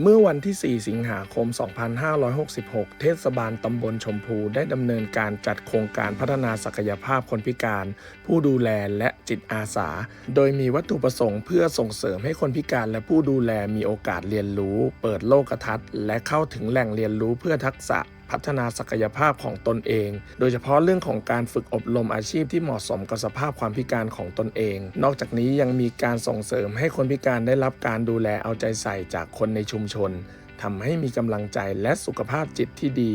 เมื่อวันที่ 4 สิงหาคม 2566 เทศบาลตำบลชมพูได้ดำเนินการจัดโครงการพัฒนาศักยภาพคนพิการ ผู้ดูแลและจิตอาสา โดยมีวัตถุประสงค์เพื่อส่งเสริมให้คนพิการและผู้ดูแลมีโอกาสเรียนรู้ เปิดโลกทัศน์ และเข้าถึงแหล่งเรียนรู้เพื่อทักษะ พัฒนาศักยภาพของตนเอง โดยเฉพาะเรื่องของการฝึกอบรมอาชีพที่เหมาะสมกับสภาพความพิการของตนเอง นอกจากนี้ยังมีการส่งเสริมให้คนพิการได้รับการดูแลเอาใจใส่จากคนในชุมชนทำให้มีกำลังใจและสุขภาพจิตที่ดี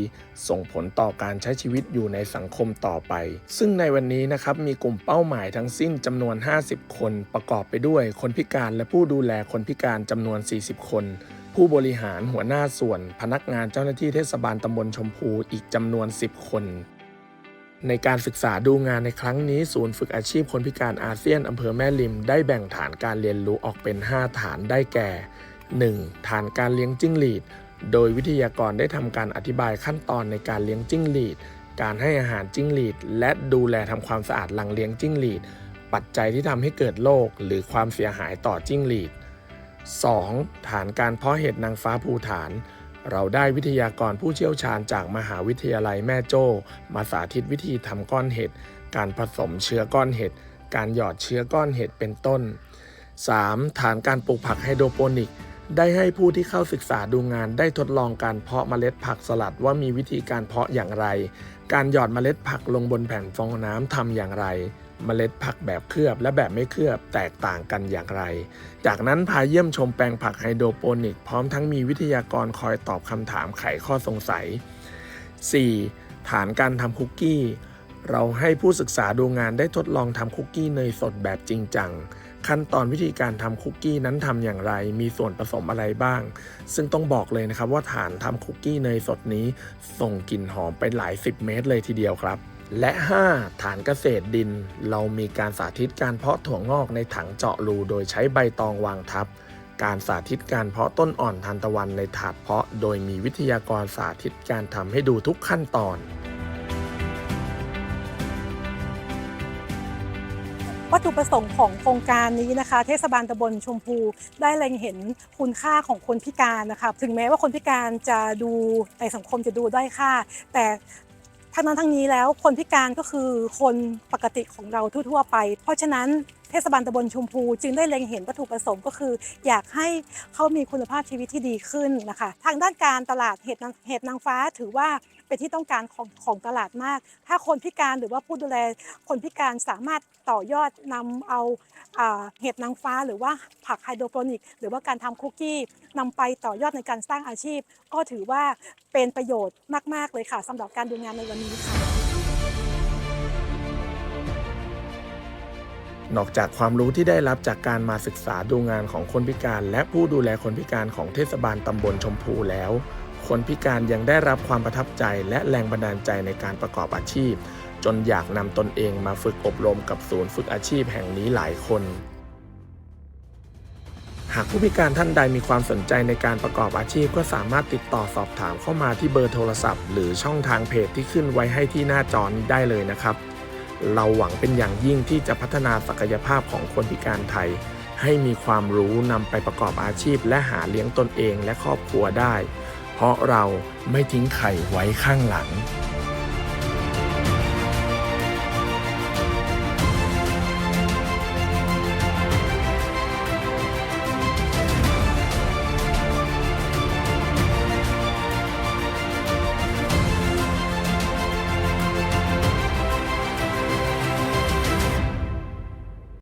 ส่งผลต่อการใช้ชีวิตอยู่ในสังคมต่อไป ซึ่งในวันนี้นะครับมีกลุ่มเป้าหมายทั้งสิ้นจำนวน 50 คน ประกอบไปด้วยคนพิการและผู้ดูแลคนพิการจำนวน 40 คน ผู้บริหารหัวหน้าส่วนพนักงานเจ้าหน้าที่เทศบาลตำบลชมพูอีกจำนวน 10 คน ในการศึกษาดูงานในครั้งนี้ ศูนย์ฝึกอาชีพคนพิการอาเซียนอำเภอแม่ริม ได้แบ่งฐานการเรียนรู้ออกเป็น 5 ฐานได้แก่ 1. ฐานการเลี้ยงจิ้งหรีด โดยวิทยากรได้ทำการอธิบายขั้นตอนในการเลี้ยงจิ้งหรีด การให้อาหารจิ้งหรีด และดูแลทำความสะอาดหลังเลี้ยงจิ้งหรีด ปัจจัยที่ทำให้เกิดโรคหรือความเสียหายต่อจิ้งหรีด 2. ฐานการเพาะเห็ดนางฟ้าภูฐาน เราได้วิทยากรผู้เชี่ยวชาญจากมหาวิทยาลัยแม่โจ้ มาสาธิตวิธีทำก้อนเห็ด การผสมเชื้อก้อนเห็ด การหยอดเชื้อก้อนเห็ดเป็นต้น 3. ฐานการปลูกผักไฮโดรโปนิก ได้ให้ผู้ที่เข้าศึกษาดูงานได้ทดลองการเพาะเมล็ดผักสลัดว่ามีวิธีการเพาะอย่างไร การหยอดเมล็ดผักลงบนแผ่นฟองน้ำทำอย่างไร เมล็ดผักแบบเคลือบและแบบไม่เคลือบแตกต่างกันอย่างไร จากนั้นพาเยี่ยมชมแปลงผักไฮโดรโปนิก พร้อมทั้งมีวิทยากรคอยตอบคำถามไขข้อสงสัย 4. ฐานการทำคุกกี้ เราให้ผู้ศึกษาดูงานได้ทดลองทำคุกกี้เนยสดแบบจริงจัง ขั้นตอนวิธีการทำคุกกี้นั้นทำอย่างไร มีส่วนผสมอะไรบ้าง ซึ่งต้องบอกเลยนะครับว่าฐานทำคุกกี้เนยสดนี้ ส่งกลิ่นหอมไปหลายสิบเมตรเลยทีเดียวครับ และ 5. ฐานเกษตรดิน เรามีการสาธิตการเพาะถั่วงอกในถังเจาะรูโดยใช้ใบตองวางทับ การสาธิตการเพาะต้นอ่อนทานตะวันในถาดเพาะ โดยมีวิทยากรสาธิตการทำให้ดูทุกขั้นตอน วัตถุประสงค์ของโครงการนี้นะคะ เทศบาลตำบลชมพูได้เล็งเห็นคุณค่าของคนพิการนะคะถึงแม้ว่าคนพิการจะดูในสังคมจะดูด้อยค่า แต่ ทั้งนั้นทั้งนี้แล้วคนพิการก็คือคนปกติของเราทั่วๆไป เพราะฉะนั้น เทศบาลตำบลชุมพูจึงได้เล็งเห็นวัตถุประสงค์ก็คือ อยากให้เขามีคุณภาพชีวิตที่ดีขึ้นนะคะ ทางด้านการตลาดเห็ดนางเห็ดนางฟ้าถือว่าเป็นที่ต้องการของของตลาดมาก ถ้าคนพิการหรือว่าผู้ดูแลคนพิการสามารถต่อยอดนำเอาเห็ดนางฟ้า หรือว่าผักไฮโดรโปนิก หรือว่าการทำคุกกี้นำไปต่อยอดในการสร้างอาชีพ ก็ถือว่าเป็นประโยชน์มาก ๆ เลยค่ะสำหรับการดูงานในวันนี้ค่ะ นอกจากความรู้ที่ได้รับจากการมาศึกษาดูงานของคนพิการ และผู้ดูแลคนพิการของเทศบาลตำบลชมพูแล้ว คนพิการยังได้รับความประทับใจและแรงบันดาลใจในการประกอบอาชีพ จนอยากนำตนเองมาฝึกอบรมกับศูนย์ฝึกอาชีพแห่งนี้หลายคน หากผู้พิการท่านใดมีความสนใจในการประกอบอาชีพ ก็สามารถติดต่อสอบถามเข้ามาที่เบอร์โทรศัพท์ หรือช่องทางเพจที่ขึ้นไว้ให้ที่หน้าจอนี้ได้เลยนะครับ เราหวังเป็นอย่างยิ่งที่จะพัฒนาศักยภาพของคนพิการไทย ให้มีความรู้นำไปประกอบอาชีพ และหาเลี้ยงตนเองและครอบครัวได้ เพราะเราไม่ทิ้งไข่ไว้ข้างหลัง